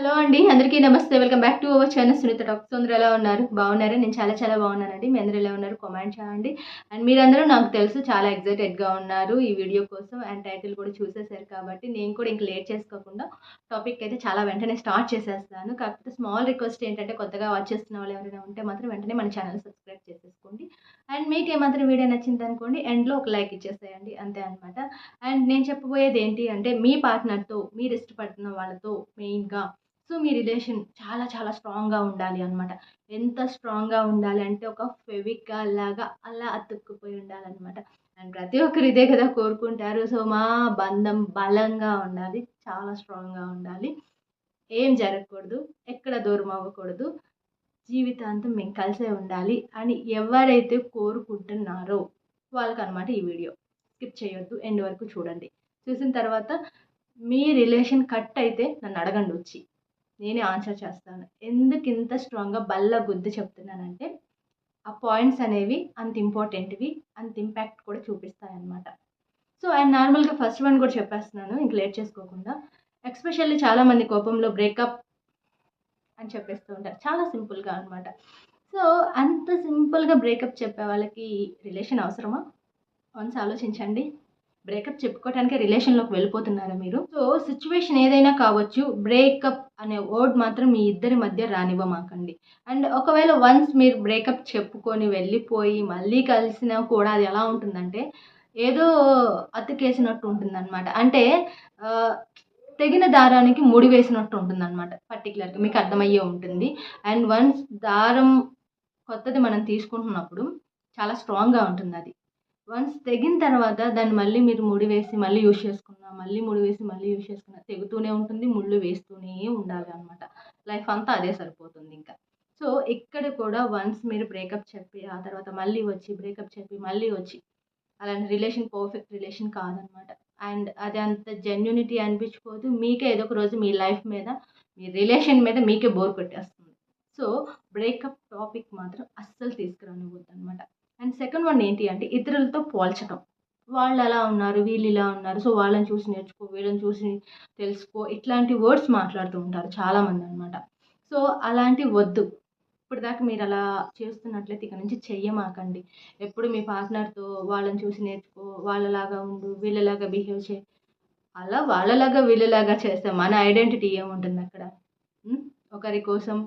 Hello అండి అందరికీ నమస్తే. Welcome back to our channel Sunitha doctor. అందరూ ఎలా ఉన్నారు? బాగున్నారా? నేను చాలా చాలా బాగున్నానండి. మీ అందరూ ఎలా ఉన్నారు? కామెంట్ చేయండి. అండ్ మీరందరూ నాకు తెలుసు చాలా ఎగ్జైటెడ్గా ఉన్నారు ఈ వీడియో కోసం. అండ్ టైటిల్ కూడా చూసేసారు కాబట్టి నేను కూడా ఇంక లేట్ చేసుకోకుండా టాపిక్ అయితే చాలా వెంటనే స్టార్ట్ చేసేస్తాను. కాకపోతే స్మాల్ రిక్వెస్ట్ ఏంటంటే కొత్తగా వాచ్ చేస్తున్న వాళ్ళు ఎవరైనా ఉంటే మాత్రం వెంటనే మన ఛానల్ సబ్స్క్రైబ్ చేసేసుకోండి. అండ్ మీకు ఏమాత్రం వీడియో నచ్చింది అనుకోండి ఎండ్లో ఒక లైక్ ఇచ్చేసేయండి. అంతే అనమాట అండ్ నేను చెప్పబోయేది ఏంటి అంటే మీ పార్ట్నర్తో మీరు ఇష్టపడుతున్న వాళ్ళతో మెయిన్గా సో మీ రిలేషన్ చాలా చాలా స్ట్రాంగ్గా ఉండాలి అనమాట ఎంత స్ట్రాంగ్గా ఉండాలి అంటే ఒక ఫెవిక్గా లాగా అలా అతుక్కుపోయి ఉండాలన్నమాట. అండ్ ప్రతి ఒక్కరు ఇదే కదా కోరుకుంటారు. సో మా బంధం బలంగా ఉండాలి చాలా స్ట్రాంగ్గా ఉండాలి. ఏం జరగకూడదు ఎక్కడ దూరం అవ్వకూడదు. జీవితాంతం మేము కలిసే ఉండాలి అని ఎవరైతే కోరుకుంటున్నారో వాళ్ళకి అనమాట ఈ వీడియో. స్కిప్ చేయొద్దు ఎండ్ వరకు చూడండి. చూసిన తర్వాత మీ రిలేషన్ కట్ అయితే నన్ను అడగండి వచ్చి నేనే ఆన్సర్ చేస్తాను. ఎందుకు ఇంత స్ట్రాంగ్గా బల్ల గుద్ది చెప్తున్నానంటే ఆ పాయింట్స్ అనేవి అంత ఇంపార్టెంట్వి అంత ఇంపాక్ట్ కూడా చూపిస్తాయి అన్నమాట సో అండ్ నార్మల్గా ఫస్ట్ వన్ కూడా చెప్పేస్తున్నాను ఇంక లేట్ చేసుకోకుండా. ఎక్స్పెషల్లీ చాలామంది కోపంలో బ్రేకప్ అని చెప్పేస్తూ ఉంటారు. చాలా సింపుల్గా అనమాట సో అంత సింపుల్గా బ్రేకప్ చెప్పే వాళ్ళకి రిలేషన్ అవసరమా? వన్స్ ఆలోచించండి. బ్రేకప్ చెప్పుకోవడానికి రిలేషన్లోకి వెళ్ళిపోతున్నారా మీరు? సో సిచ్యువేషన్ ఏదైనా కావచ్చు బ్రేకప్ అనే వర్డ్ మాత్రం మీ ఇద్దరి మధ్య రానివ్వమాకండి. అండ్ ఒకవేళ వన్స్ మీరు బ్రేకప్ చెప్పుకొని వెళ్ళిపోయి మళ్ళీ కలిసినా కూడా అది ఎలా ఉంటుందంటే ఏదో అతికేసినట్టు ఉంటుందన్నమాట. అంటే తెగిన దారానికి ముడి వేసినట్టు ఉంటుంది అనమాట పర్టికులర్గా మీకు అర్థమయ్యే ఉంటుంది. అండ్ వన్స్ దారం కొత్తది మనం తీసుకుంటున్నప్పుడు చాలా స్ట్రాంగ్గా ఉంటుంది అది వన్స్ తెగిన తర్వాత దాన్ని మళ్ళీ మీరు ముడి వేసి మళ్ళీ యూజ్ చేసుకున్నా మళ్ళీ ముడి వేసి మళ్ళీ యూజ్ చేసుకున్నా తెగుతూనే ఉంటుంది ముళ్ళు వేస్తూనే ఉండాలి అనమాట లైఫ్ అంతా అదే సరిపోతుంది ఇంకా. సో ఇక్కడ కూడా వన్స్ మీరు బ్రేకప్ చెప్పి ఆ తర్వాత మళ్ళీ వచ్చి బ్రేకప్ చెప్పి మళ్ళీ వచ్చి అలాంటి రిలేషన్ పర్ఫెక్ట్ రిలేషన్ కాదనమాట అండ్ అది అంత జెన్యునిటీ అనిపించుకోదు మీకే ఏదో ఒక రోజు మీ లైఫ్ మీద మీ రిలేషన్ మీద మీకే బోర్ కొట్టేస్తుంది. సో బ్రేకప్ టాపిక్ మాత్రం అస్సలు తీసుకురానివ్వద్దు అనమాట అండ్ సెకండ్ వన్ ఏంటి అంటే ఇతరులతో పోల్చడం వాళ్ళు అలా ఉన్నారు వీళ్ళు ఇలా ఉన్నారు సో వాళ్ళని చూసి నేర్చుకో వీళ్ళని చూసి తెలుసుకో ఇట్లాంటి వర్డ్స్ మాట్లాడుతూ ఉంటారు చాలామంది అనమాట సో అలాంటి వద్దు. ఇప్పుడు దాకా మీరు అలా చేస్తున్నట్లయితే ఇక నుంచి చెయ్యమాకండి. ఎప్పుడు మీ పార్ట్నర్తో వాళ్ళని చూసి నేర్చుకో వాళ్ళలాగా ఉండు వీళ్ళలాగా బిహేవ్ చేయి. అలా వాళ్ళలాగా వీళ్ళలాగా చేస్తే మన ఐడెంటిటీ ఏముంటుంది అక్కడ? ఒకరి కోసం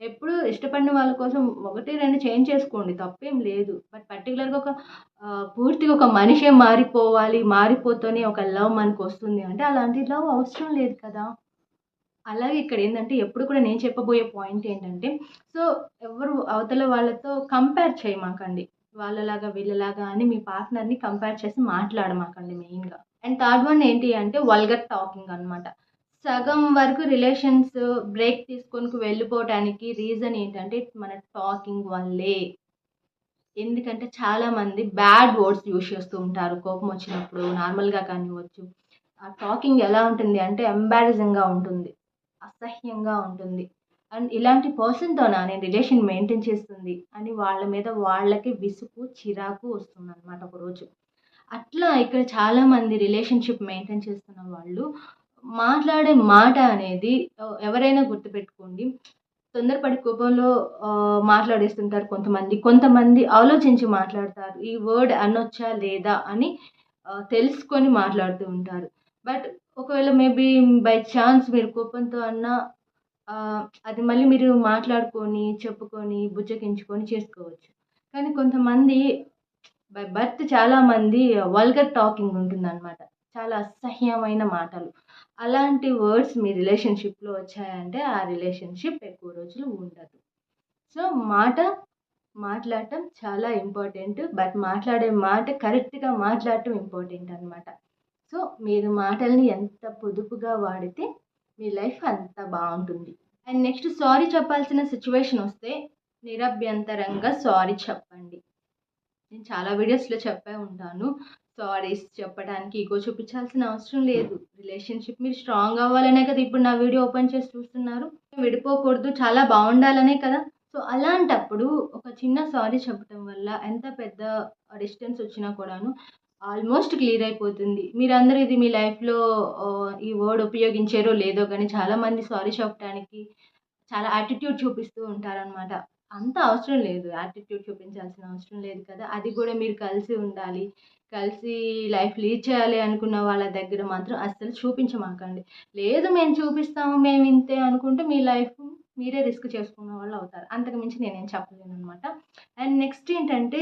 ఎప్పుడు ఇష్టపడిన వాళ్ళ కోసం ఒకటి రెండు చేంజ్ చేసుకోండి. తప్పేం లేదు. బట్ పర్టికులర్గా ఒక పూర్తిగా ఒక మనిషే మారిపోవాలి మారిపోతూనే ఒక లవ్ మనకు వస్తుంది అంటే అలాంటి లవ్ అవసరం లేదు కదా. అలాగే ఇక్కడ ఏంటంటే ఎప్పుడు కూడా నేను చెప్పబోయే పాయింట్ ఏంటంటే సో ఎవరు అవతల వాళ్ళతో కంపేర్ చేయమాకండి. వాళ్ళలాగా వీళ్ళలాగా అని మీ పార్ట్నర్ని కంపేర్ చేసి మాట్లాడమాకండి మెయిన్గా. అండ్ థర్డ్ వన్ ఏంటి అంటే వల్గర్ టాకింగ్ అనమాట సగం వరకు రిలేషన్స్ బ్రేక్ తీసుకొని వెళ్ళిపోవడానికి రీజన్ ఏంటంటే మన టాకింగ్ వల్లే. ఎందుకంటే చాలామంది బ్యాడ్ వర్డ్స్ యూజ్ చేస్తూ ఉంటారు కోపం వచ్చినప్పుడు నార్మల్గా కానివ్వచ్చు. ఆ టాకింగ్ ఎలా ఉంటుంది అంటే ఎంబారసింగ్గా ఉంటుంది అసహ్యంగా ఉంటుంది. అండ్ ఇలాంటి పర్సన్తోనా నేను రిలేషన్ మెయింటైన్ చేస్తుంది అని వాళ్ళ మీద వాళ్ళకి విసుగు చిరాకు వస్తుంది అనమాట ఒకరోజు. అట్లా ఇక్కడ చాలామంది రిలేషన్షిప్ మెయింటైన్ చేస్తున్న వాళ్ళు మాట్లాడే మాట అనేది ఎవరైనా గుర్తుపెట్టుకోండి. తొందరపడి కోపంలో మాట్లాడేస్తుంటారు కొంతమంది. కొంతమంది ఆలోచించి మాట్లాడతారు. ఈ వర్డ్ అనొచ్చా లేదా అని తెలుసుకొని మాట్లాడుతూ ఉంటారు. బట్ ఒకవేళ మేబీ బై ఛాన్స్ మీరు కోపంతో అన్నా అది మళ్ళీ మీరు మాట్లాడుకొని చెప్పుకొని బుజ్జగించుకొని చేసుకోవచ్చు. కానీ కొంతమంది బై బర్త్ చాలామంది వల్గర్ టాకింగ్ ఉంటుందన్నమాట. చాలా అసహ్యమైన మాటలు. అలాంటి వర్డ్స్ మీ రిలేషన్షిప్లో వచ్చాయంటే ఆ రిలేషన్షిప్ ఎక్కువ రోజులు ఉండదు. సో మాట మాట్లాడటం చాలా ఇంపార్టెంట్ బట్ మాట్లాడే మాట కరెక్ట్గా మాట్లాడటం ఇంపార్టెంట్ అనమాట సో మీరు మాటల్ని ఎంత పొదుపుగా వాడితే మీ లైఫ్ అంత బాగుంటుంది. అండ్ నెక్స్ట్ సారీ చెప్పాల్సిన సిచ్యువేషన్ వస్తే నిరభ్యంతరంగా సారీ చెప్పండి. నేను చాలా వీడియోస్లో చెప్పే ఉంటాను. సారీస్ చెప్పడానికి ఈగో చూపించాల్సిన అవసరం లేదు. రిలేషన్షిప్ మీరు స్ట్రాంగ్ అవ్వాలనే కదా ఇప్పుడు నా వీడియో ఓపెన్ చేసి చూస్తున్నారు. విడిపోకూడదు చాలా బాగుండాలనే కదా. సో అలాంటప్పుడు ఒక చిన్న సారీ చెప్పడం వల్ల ఎంత పెద్ద డిస్టెన్స్ వచ్చినా కూడాను ఆల్మోస్ట్ క్లియర్ అయిపోతుంది. మీరందరూ ఇది మీ లైఫ్లో ఈ వర్డ్ ఉపయోగించారో లేదో కానీ చాలామంది సారీ చెప్పడానికి చాలా యాటిట్యూడ్ చూపిస్తూ ఉంటారనమాట అంత అవసరం లేదు. యాటిట్యూడ్ చూపించాల్సిన అవసరం లేదు కదా. అది కూడా మీరు కలిసి ఉండాలి. కలిసి లైఫ్ లీడ్ చేయాలి అనుకున్న వాళ్ళ దగ్గర మాత్రం అస్సలు చూపించమాకండి. లేదు మేము చూపిస్తాము మేము ఇంతే అనుకుంటే మీ లైఫ్ మీరే రిస్క్ చేసుకున్న వాళ్ళు అవుతారు. అంతకు మించి నేనేం చెప్పలేను అనమాట అండ్ నెక్స్ట్ ఏంటంటే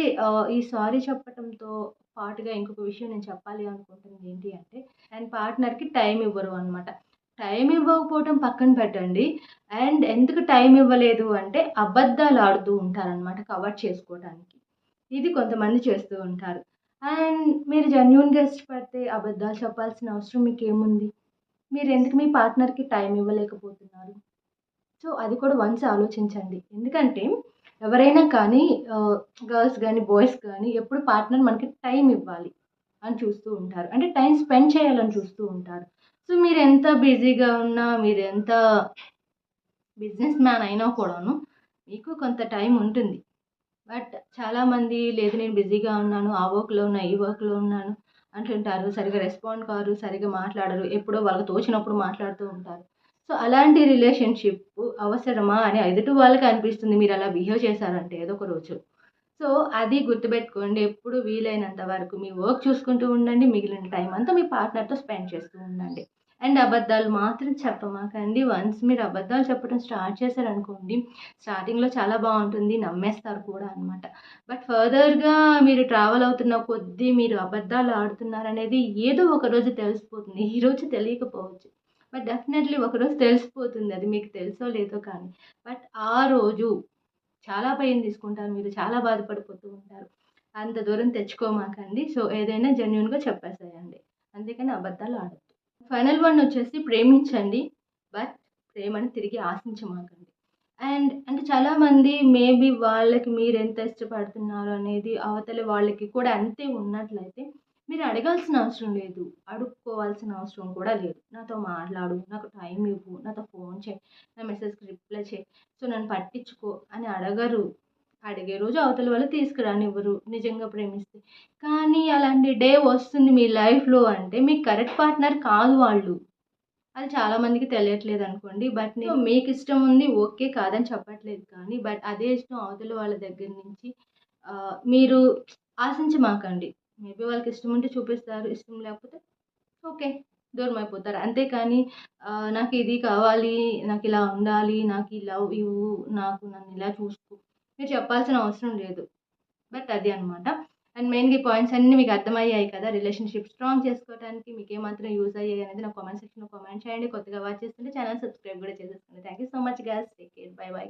ఈ సారీ చెప్పడంతో పాటుగా ఇంకొక విషయం నేను చెప్పాలి అనుకుంటుంది ఏంటి అంటే అండ్ పార్ట్నర్కి టైం ఇవ్వరు అనమాట టైం ఇవ్వకపోవటం పక్కన పెట్టండి. అండ్ ఎందుకు టైం ఇవ్వలేదు అంటే అబద్ధాలు ఆడుతూ ఉంటారనమాట కవర్ చేసుకోవడానికి ఇది కొంతమంది చేస్తూ ఉంటారు. అండ్ మీరు జెన్యున్గా ఇష్టపడితే అబద్ధాలు చెప్పాల్సిన అవసరం మీకు ఏముంది మీరు ఎందుకు మీ పార్ట్నర్కి టైం ఇవ్వలేకపోతున్నారు? సో అది కూడా వన్స్ ఆలోచించండి. ఎందుకంటే ఎవరైనా కానీ గర్ల్స్ కానీ బాయ్స్ కానీ ఎప్పుడు పార్ట్నర్ మనకి టైం ఇవ్వాలి అని చూస్తూ ఉంటారు. అంటే టైం స్పెండ్ చేయాలని చూస్తూ ఉంటారు. సో మీరు ఎంత బిజీగా ఉన్నా మీరు ఎంత బిజినెస్ మ్యాన్ అయినా కూడాను మీకు కొంత టైం ఉంటుంది. బట్ చాలామంది లేదు నేను బిజీగా ఉన్నాను ఆ వర్క్లో ఉన్నా ఈ వర్క్లో ఉన్నాను అంటుంటారు. సరిగా రెస్పాండ్ కారు సరిగా మాట్లాడరు ఎప్పుడో వాళ్ళకి తోచినప్పుడు మాట్లాడుతూ ఉంటారు. సో అలాంటి రిలేషన్షిప్ అవసరమా అని ఎదుటి వాళ్ళకి అనిపిస్తుంది. మీరు అలా బిహేవ్ చేశారంటే ఏదో ఒక రోజు. సో అది గుర్తుపెట్టుకోండి. ఎప్పుడు వీలైనంత వరకు మీ వర్క్ చూసుకుంటూ ఉండండి. మిగిలిన టైం అంతా మీ పార్ట్నర్తో స్పెండ్ చేస్తూ ఉండండి. అండ్ అబద్ధాలు మాత్రం చెప్పమాకండి వన్స్ మీరు అబద్ధాలు చెప్పడం స్టార్ట్ చేశారనుకోండి స్టార్టింగ్లో చాలా బాగుంటుంది నమ్మేస్తారు కూడా అనమాట బట్ ఫర్దర్గా మీరు ట్రావెల్ అవుతున్న కొద్దీ మీరు అబద్ధాలు ఆడుతున్నారనేది ఏదో ఒక రోజు తెలిసిపోతుంది. ఈ రోజు తెలియకపోవచ్చు. బట్ డెఫినెట్లీ ఒకరోజు తెలిసిపోతుంది. అది మీకు తెలుసో లేదో కానీ. బట్ ఆ రోజు చాలా భయం తీసుకుంటారు మీరు చాలా బాధపడిపోతూ ఉంటారు. అంత దూరం తెచ్చుకోమాకండి. సో ఏదైనా జెన్యున్గా చెప్పేసేయండి. అందుకని అబద్ధాలు ఆడదు ఫైనల్ వన్ వచ్చేసి ప్రేమించండి బట్ ప్రేమను తిరిగి ఆశించమాకండి. అండ్ అంటే చాలామంది మేబీ వాళ్ళకి మీరు ఎంత ఇష్టపడుతున్నారు అనేది అవతల వాళ్ళకి కూడా అంతే ఉన్నట్లయితే మీరు అడగాల్సిన అవసరం లేదు. అడుక్కోవాల్సిన అవసరం కూడా లేదు. నాతో మాట్లాడు నాకు టైం ఇవ్వు నాతో ఫోన్ చేయి నా మెసేజ్కి రిప్లై చేయి సో నన్ను పట్టించుకో అని అడగరు. అడిగే రోజు అవతల వాళ్ళు తీసుకురానివ్వరు నిజంగా ప్రేమిస్తే. కానీ అలాంటి డే వస్తుంది మీ లైఫ్లో అంటే మీకు కరెక్ట్ పార్ట్నర్ కాదు వాళ్ళు. అది చాలామందికి తెలియట్లేదు అనుకోండి బట్ నేను మీకు ఇష్టం ఉంది ఓకే కాదని చెప్పట్లేదు కానీ బట్ అదే ఇష్టం అవతల వాళ్ళ దగ్గర నుంచి మీరు ఆశించమాకండి మేబీ వాళ్ళకి ఇష్టం ఉంటే చూపిస్తారు ఇష్టం లేకపోతే ఓకే దూరం అయిపోతారు. అంతేకాని నాకు ఇది కావాలి నాకు ఇలా ఉండాలి నాకు లవ్ ఇవ్వు నాకు నన్ను ఇలా చూసుకో మీరు చెప్పాల్సిన అవసరం లేదు. బట్ అది అనమాట అండ్ మెయిన్గా పాయింట్స్ అన్నీ మీకు అర్థమయ్యాయి కదా. రిలేషన్షిప్ స్ట్రాంగ్ చేసుకోవడానికి మీకు ఏమాత్రం యూజ్ అయ్యాయి అనేది నా కామెంట్ సెక్షన్లో కామెంట్ చేయండి. కొత్తగా వాచ్ చేస్తుంటే ఛానల్ సబ్స్క్రైబ్ కూడా చేసేసుకోండి. Thank you so much guys take care bye bye